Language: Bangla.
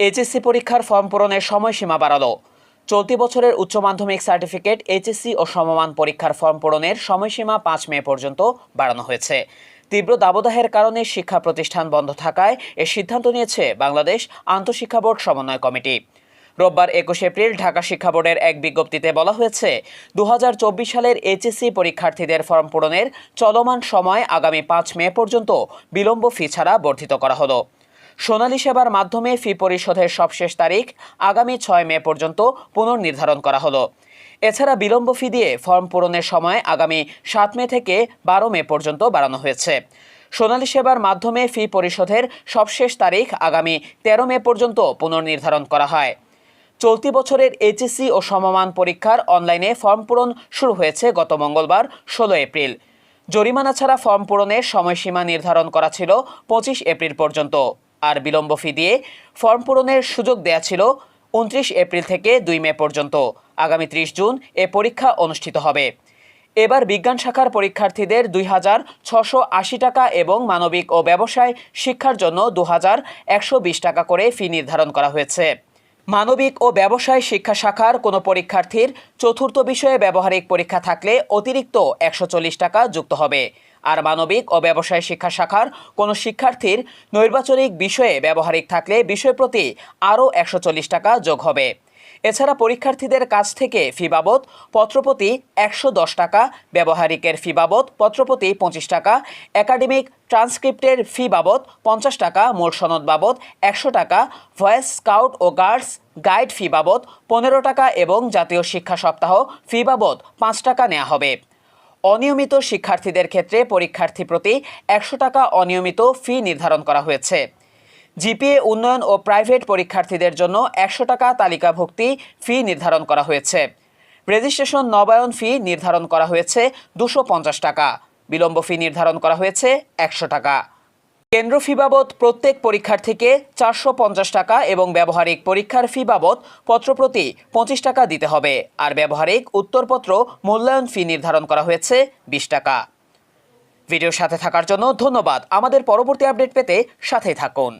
এইচএসসি পরীক্ষার ফর্ম পূরণের সময়সীমা বাড়ালো। চলতি বছরের উচ্চ মাধ্যমিক সার্টিফিকেট, এইচএসসি ও সমমান পরীক্ষার ফর্ম পূরণের সময়সীমা পাঁচ মে পর্যন্ত বাড়ানো হয়েছে। তীব্র দাবদাহের কারণে শিক্ষা প্রতিষ্ঠান বন্ধ থাকায় এ সিদ্ধান্ত নিয়েছে বাংলাদেশ আন্তঃশিক্ষা বোর্ড সমন্বয় কমিটি। রোববার একুশে এপ্রিল ঢাকা শিক্ষা বোর্ডের এক বিজ্ঞপ্তিতে বলা হয়েছে দু হাজার চব্বিশ সালের এইচএসসি পরীক্ষার্থীদের ফর্ম পূরণের চলমান সময় আগামী পাঁচ মে পর্যন্ত বিলম্ব ফি ছাড়া বর্ধিত করা হলো। সোনালী সেবার মাধ্যমে ফি পরিশোধের সবশেষ তারিখ আগামী ছয় মে পর্যন্ত পুনর্নির্ধারণ করা হলো। এছাড়া বিলম্ব ফি দিয়ে ফর্ম পূরণের সময় আগামী সাত মে থেকে বারো মে পর্যন্ত বাড়ানো হয়েছে। সোনালী সেবার মাধ্যমে ফি পরিশোধের সবশেষ তারিখ আগামী তেরো মে পর্যন্ত পুনর্নির্ধারণ করা হয়। চলতি বছরের এইচএসসি ও সমমান পরীক্ষার অনলাইনে ফর্ম পূরণ শুরু হয়েছে গত মঙ্গলবার, ষোলো এপ্রিল। জরিমানা ছাড়া ফর্ম পূরণের সময়সীমা নির্ধারণ করা ছিল পঁচিশ এপ্রিল পর্যন্ত। আর বিলম্ব ফি দিয়ে ফর্ম পূরণের সুযোগ দেয়া ছিল উনত্রিশ এপ্রিল থেকে দুই মে পর্যন্ত। আগামী ত্রিশ জুন এ পরীক্ষা অনুষ্ঠিত হবে। এবার বিজ্ঞান শাখার পরীক্ষার্থীদের দুই হাজার ছশো আশি টাকা এবং মানবিক ও ব্যবসায় শিক্ষার জন্য দু হাজার একশো বিশ টাকা করে ফি নির্ধারণ করা হয়েছে। মানবিক ও ব্যবসায় শিক্ষা শাখার কোনো পরীক্ষার্থীর চতুর্থ বিষয়ে ব্যবহারিক পরীক্ষা থাকলে অতিরিক্ত একশো চল্লিশ টাকা যুক্ত হবে। আর মানবিক ও ব্যবসায় শিক্ষা শাখার কোনো শিক্ষার্থীর নৈর্বাচনিক বিষয়ে ব্যবহারিক থাকলে বিষয় প্রতি আরও একশো চল্লিশ টাকা যোগ হবে। এছাড়া পরীক্ষার্থীদের কাছ থেকে ফি বাবদ পত্রপ্রতি একশো দশ টাকা, ব্যবহারিকের ফি বাবদ পত্রপ্রতি পঁচিশ টাকা, একাডেমিক ট্রান্সক্রিপ্টের ফি বাবদ পঞ্চাশ টাকা, মূল সনদ বাবদ একশো টাকা, ভয়েস স্কাউট ও গার্ডস গাইড ফি বাবদ পনেরো টাকা এবং জাতীয় শিক্ষা সপ্তাহ ফি বাবদ পাঁচ টাকা নেওয়া হবে। অনিয়মিত শিক্ষার্থীদের ক্ষেত্রে পরীক্ষার্থী প্রতি একশো টাকা অনিয়মিত ফি নির্ধারণ করা হয়েছে। জিপিএ উন্নয়ন ও প্রাইভেট পরীক্ষার্থীদের জন্য একশো টাকা তালিকাভুক্তি ফি নির্ধারণ করা হয়েছে। রেজিস্ট্রেশন নবায়ন ফি নির্ধারণ করা হয়েছে দুশো টাকা। বিলম্ব ফি নির্ধারণ করা হয়েছে একশো টাকা। কেন্দ্র ফি বাবদ প্রত্যেক পরীক্ষার্থীকে চারশো পঞ্চাশ টাকা এবং ব্যবহারিক পরীক্ষার ফি বাবদ পত্রপ্রতি পঁচিশ টাকা দিতে হবে। আর ব্যবহারিক উত্তরপত্র মূল্যায়ন ফি নির্ধারণ করা হয়েছে বিশ টাকা। ভিডিওর সাথে থাকার জন্য ধন্যবাদ। আমাদের পরবর্তী আপডেট পেতে সাথেই থাকুন।